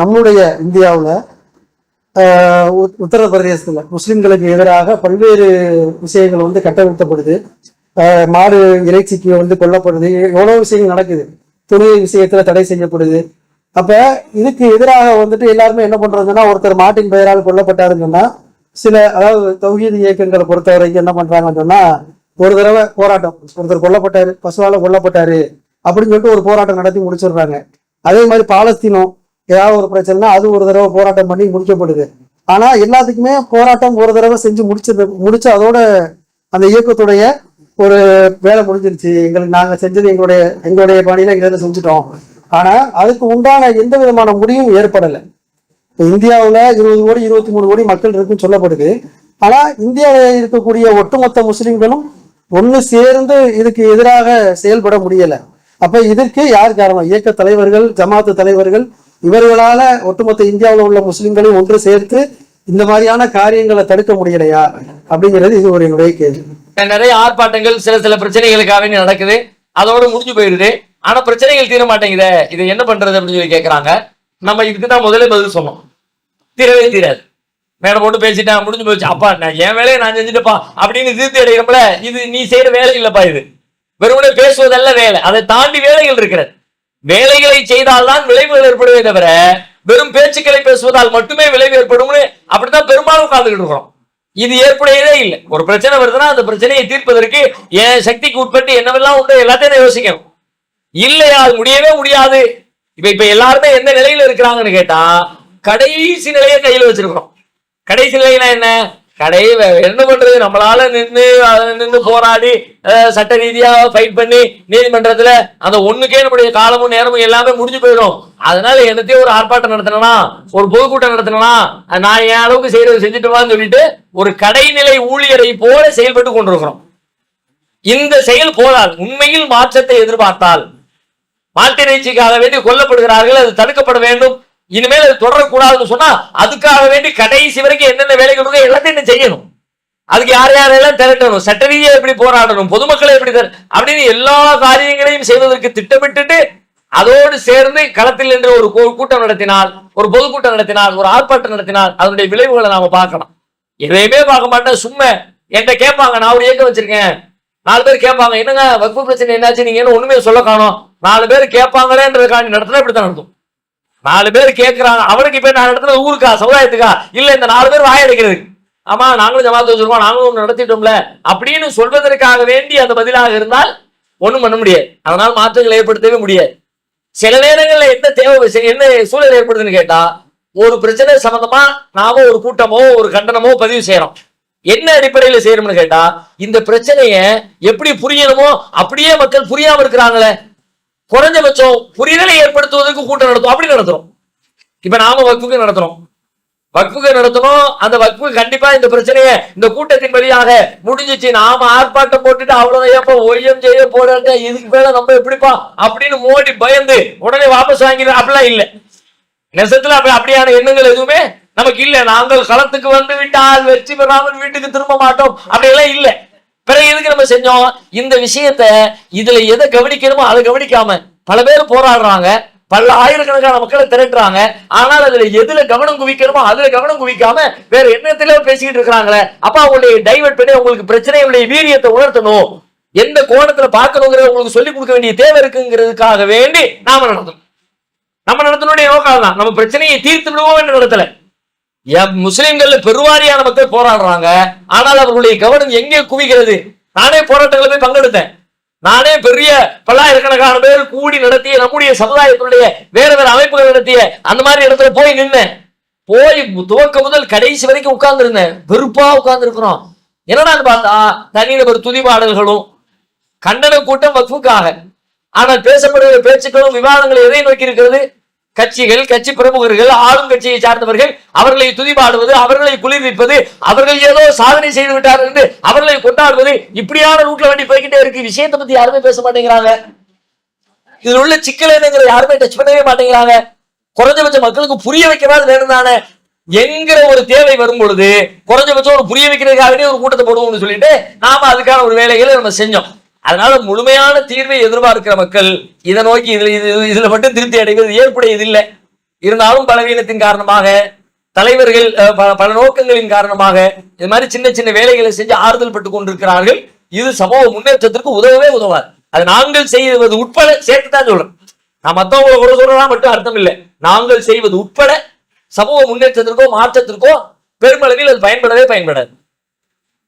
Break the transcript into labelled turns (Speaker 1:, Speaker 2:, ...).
Speaker 1: நம்முடைய இந்தியாவில் உத்தரப்பிரதேசத்தில் முஸ்லிம்களுக்கு எதிராக பல்வேறு விஷயங்கள் வந்து கட்டவிழ்த்தப்படுது. மாடு இறைச்சிக்கு வந்து கொல்லப்படுது. எவ்வளோ விஷயங்கள் நடக்குது. துணி விஷயத்துல தடை செய்யப்படுது. அப்ப இதுக்கு எதிராக வந்துட்டு எல்லாருமே என்ன பண்ணுறதுன்னா ஒருத்தர் மாட்டின் பெயரால் கொல்லப்பட்டாருன்னு சொன்னா சில அதாவது தௌஹீத் இயக்கங்களை பொறுத்த வரைக்கும் என்ன பண்றாங்கன்னு சொன்னா ஒரு தடவை போராட்டம். ஒருத்தர் கொல்லப்பட்டாரு பசுவால கொல்லப்பட்டாரு அப்படின்னு சொல்லிட்டு ஒரு போராட்டம் நடத்தி முடிச்சிடுறாங்க. அதே மாதிரி பாலஸ்தீனம் ஏதாவது ஒரு பிரச்சனைனா அது ஒரு தடவை போராட்டம் பண்ணி முடிக்கப்படுது. ஆனா எல்லாத்துக்குமே போராட்டம் ஒரு தடவை செஞ்சு முடிச்சது முடிச்சு அதோட அந்த இயக்கத்துடைய ஒரு வேலை முடிஞ்சிருச்சு. எங்களுக்கு நாங்க செஞ்சது எங்களுடைய எங்களுடைய பணியில எங்க செஞ்சுட்டோம். ஆனா அதுக்கு உண்டான எந்த விதமான முடிவும் ஏற்படலை. இப்போ இருபது கோடி இருபத்தி மூணு கோடி மக்கள் இருக்குன்னு சொல்லப்படுது. ஆனா இந்தியாவில் இருக்கக்கூடிய ஒட்டுமொத்த முஸ்லிம்களும் ஒன்று சேர்ந்து இதுக்கு எதிராக செயல்பட முடியலை. அப்ப இதற்கு யார் காரணம்? இயக்க தலைவர்கள் ஜமாத்து தலைவர்கள் இவர்களால ஒட்டுமொத்த இந்தியாவில் உள்ள முஸ்லிம்களையும் ஒன்று சேர்த்து இந்த மாதிரியான காரியங்களை தடுக்க முடியலையா? அப்படிங்கிறது இது ஒரு என்னுடைய கேள்வி.
Speaker 2: நிறைய ஆர்ப்பாட்டங்கள் சில சில பிரச்சனைகளுக்காக நடக்குது. அதோட முடிஞ்சு போயிடுது. ஆனா பிரச்சனைகள் தீர மாட்டேங்குது. இது என்ன பண்றது அப்படின்னு சொல்லி கேட்கறாங்க நம்ம இதுக்கு தான் முதல்ல பதில் சொன்னோம். தீரவே தீராது. மேடை போட்டு பேசிட்டேன் முடிஞ்சு போச்சு. அப்பா நான் என் வேலையை நான் செஞ்சுட்டுப்பா அப்படின்னு திருப்தி அடைகிறப்பல இது நீ செய்யற வேலை இல்லப்பா இது. வெறுமனே பேசுவதல்ல வேலை. அதை தாண்டி வேலைகள் இருக்கிறது. வேலைகளை செய்தால்தான் விளைவுகள் ஏற்படுவே தவிர வெறும் பேச்சுக்களை பேசுவதால் மட்டுமே விளைவு ஏற்படும்னு அப்படித்தான் பெரும்பாலும் உட்கார்ந்துகிட்டு இருக்கிறோம். இது ஏற்புடையதே இல்லை. ஒரு பிரச்சனை வருதுன்னா அந்த பிரச்சனையை தீர்ப்பதற்கு என் சக்திக்கு உட்பட்டு என்னவெல்லாம் உண்டு எல்லாத்தையும் நான் யோசிக்கணும். இல்லையா அது முடியவே முடியாது. இப்ப இப்ப எல்லாருமே எந்த நிலையில இருக்கிறாங்கன்னு கேட்டா கடைசி நிலையை கையில வச்சிருக்கிறோம். கடைசி நிலையில என்ன? கடை வே- என்ன பண்றது? நம்மளால நின்று நின்று போராடி சட்ட ரீதியாக ஃபைட் பண்ணி நீதிமன்றத்துல அந்த ஒண்ணுக்கே நம்முடைய காலமும் நேரமும் எல்லாமே முடிஞ்சு போயிடும். அதனால என்னத்தையும் ஒரு ஆர்ப்பாட்டம் நடத்தினா ஒரு பொதுக்கூட்டம் நடத்தினா நான் என் அளவுக்கு செய்யறது செஞ்சுட்டுவான்னு சொல்லிட்டு ஒரு கடைநிலை ஊழியரை போல செயல்பட்டு கொண்டிருக்கிறோம். இந்த செயல் போதால் உண்மையில் மாற்றத்தை எதிர்பார்த்தால் மாட்டிறைச்சிக்காக வேண்டி கொல்லப்படுகிறார்கள் அது தடுக்கப்பட வேண்டும். இனிமேல் அது தொடரக்கூடாதுன்னு சொன்னா அதுக்காக வேண்டி கடைசி வரைக்கும் என்னென்ன வேலைகள் இருக்கோ எல்லாத்தையும் என்ன செய்யணும். அதுக்கு யார் யாரெல்லாம் திரட்டணும்? சட்ட ரீதியா எப்படி போராடணும்? பொதுமக்களை எப்படி அப்படின்னு எல்லா காரியங்களையும் செய்வதற்கு திட்டமிட்டுட்டு அதோடு சேர்ந்து களத்தில் நின்று ஒரு கூட்டம் நடத்தினால் ஒரு பொதுக்கூட்டம் நடத்தினால் ஒரு ஆர்ப்பாட்டம் நடத்தினால் அதனுடைய விளைவுகளை நாம பார்க்கணும் எதையுமே பார்க்க மாட்டேன் சும்மா என்கிட்ட கேட்பாங்க நான் ஒரு இயக்கம் வச்சிருக்கேன். நாலு பேர் கேட்பாங்க என்னங்க வகுப்பு பிரச்சனை என்னாச்சு நீங்க என்ன ஒண்ணுமே சொல்ல காணும். நாலு பேர் கேட்பாங்களேன்றதுக்காண்டி நடத்தினா இப்படித்தான் நடத்தும் நாலு பேர் கேட்கறாங்க அவனுக்கு இப்ப நான் இடத்துல ஊருக்கா சமுதாயத்துக்கா? இல்ல இந்த நாலு பேர் வாயடைக்கிறது ஆமா நாங்களும் ஜமாத்து வச்சிருக்கோம் நாங்களும் ஒன்று நடத்திட்டோம்ல. அப்படின்னு சொல்வதற்காக வேண்டி அந்த பதிலாக இருந்தால் ஒன்றும் பண்ண முடியாது. அதனால் மாற்றங்கள் ஏற்படுத்தவே முடியாது. சில நேரங்களில் என்ன தேவை என்ன சூழல் ஏற்படுதுன்னு கேட்டா ஒரு பிரச்சனை சம்பந்தமா நாம ஒரு கூட்டமோ ஒரு கண்டனமோ பதிவு செய்யறோம். என்ன அடிப்படையில் செய்யணும்னு கேட்டா இந்த பிரச்சனைய எப்படி புரியணுமோ அப்படியே மக்கள் புரியாம இருக்கிறாங்களே. குறைஞ்சபட்சம் புரிதலை ஏற்படுத்துவதற்கு கூட்டம் நடத்தும். அப்படி நடத்துறோம். இப்ப நாம வகுப்புக்கு நடத்துறோம். வகுப்புக்கு நடத்தணும். அந்த வகுப்பு கண்டிப்பா இந்த பிரச்சனையை இந்த கூட்டத்தின் வழியாக முடிஞ்சிச்சு. நாம ஆர்ப்பாட்டம் போட்டுட்டு அவ்வளவு ஒய்யம் செய்ய போடாட்ட இதுக்கு மேல நம்ம எப்படிப்பா? அப்படின்னு மோடி பயந்து உடனே வாபஸ் வாங்கிடு அப்படிலாம் இல்ல. நெசத்துல அப்படி அப்படியான எண்ணங்கள் எதுவுமே நமக்கு இல்ல. நாங்கள் களத்துக்கு வந்து விட்டால் வெற்றி பெறாமல் வீட்டுக்கு திரும்ப மாட்டோம். அப்படியெல்லாம் இல்லை. பிறகு எதுக்கு நம்ம செஞ்சோம்? இந்த விஷயத்த இதுல எதை கவனிக்கணுமோ அதை கவனிக்காம பல பேர் போராடுறாங்க. பல ஆயிரக்கணக்கான மக்களை திரட்டுறாங்க. ஆனால் அதுல எதுல கவனம் குவிக்கணுமோ அதுல கவனம் குவிக்காம வேற எண்ணத்துல பேசிக்கிட்டு இருக்கிறாங்களே. அப்ப அவங்களுடைய டைவர்ட் பண்ணி உங்களுக்கு பிரச்சனையுடைய வீரியத்தை உணர்த்தணும். எந்த கோணத்துல பார்க்கணுங்கிற உங்களுக்கு சொல்லி கொடுக்க வேண்டிய தேவை இருக்குங்கிறதுக்காக வேண்டி நாம நடத்தணும். நம்ம நடத்தணுடைய நோக்கம் தான் நம்ம பிரச்சனையை தீர்த்து விடுவோம் என்று நடத்தல. முஸ்லிம்கள் பெருவாரியான மக்கள் போராடுறாங்க. ஆனால் அவர்களுடைய கவனம் எங்கே குவிகிறது? நானே போராட்டங்களை போய் பங்கெடுத்தேன். நானே பெரிய பல்லாயிரக்கணக்கான பேர் கூடி நடத்திய நம்முடைய சமுதாயத்தினுடைய வேற வேற அமைப்புகள் நடத்திய அந்த மாதிரி இடத்துல போய் நின்னேன். போய் துவக்க முதல் கடைசி வரைக்கும் உட்கார்ந்து இருந்தேன் வெறுப்பா உட்கார்ந்து இருக்கிறோம் என்னடான்னு பார்த்தா தனிநபர் துதிபாடல்களும் கண்டன கூட்டம் வக்ஃபுக்காக. ஆனால் பேசப்படுகிற பேச்சுக்களும் விவாதங்கள் எதை நோக்கி இருக்கிறது? கட்சிகள் கட்சி பிரமுகர்கள் ஆளும் கட்சியை சார்ந்தவர்கள் அவர்களை துதிபாடுவது அவர்களை குளிர்விப்பது அவர்கள் ஏதோ சாதனை செய்து விட்டார்கள் என்று அவர்களை கொண்டாடுவது இப்படியான ரூட்ல வண்டி போய்கிட்டே இருக்கு. விஷயத்தை பத்தி யாருமே பேச மாட்டேங்கிறாங்க. இதில் உள்ள சிக்கல் என்னங்கிற யாருமே டச் பண்ணவே மாட்டேங்கிறாங்க. குறைஞ்சபட்ச மக்களுக்கு புரிய வைக்கவாது வேணும் தானே என்கிற ஒரு தேவை வரும் பொழுது குறைஞ்சபட்சம் ஒரு புரிய வைக்கிறதுக்காகவே ஒரு கூட்டத்தை போடுவோம்னு சொல்லிட்டு நாம அதுக்கான ஒரு வேலைகளை நம்ம செஞ்சோம். அதனால முழுமையான தீர்வை எதிர்பார்க்கிற மக்கள் இதை நோக்கி இதில் இது இதுல மட்டும் திருப்தி அடைவது ஏற்புடையது இல்லை. இருந்தாலும் பலவீனத்தின் காரணமாக தலைவர்கள் பல நோக்கங்களின் காரணமாக இது மாதிரி சின்ன சின்ன வேலைகளை செஞ்சு ஆறுதல் பட்டு கொண்டிருக்கிறார்கள். இது சமூக முன்னேற்றத்திற்கு உதவவே உதவாது. அது நாங்கள் செய்வது உட்பட சேர்த்து தான் சொல்றேன். நான் மற்றவங்களை கூட சொல்றதா மட்டும் அர்த்தம் இல்லை. நாங்கள் செய்வது உட்பட சமூக முன்னேற்றத்திற்கோ மாற்றத்திற்கோ பெருமளவில் அது பயன்படவே பயன்படாது.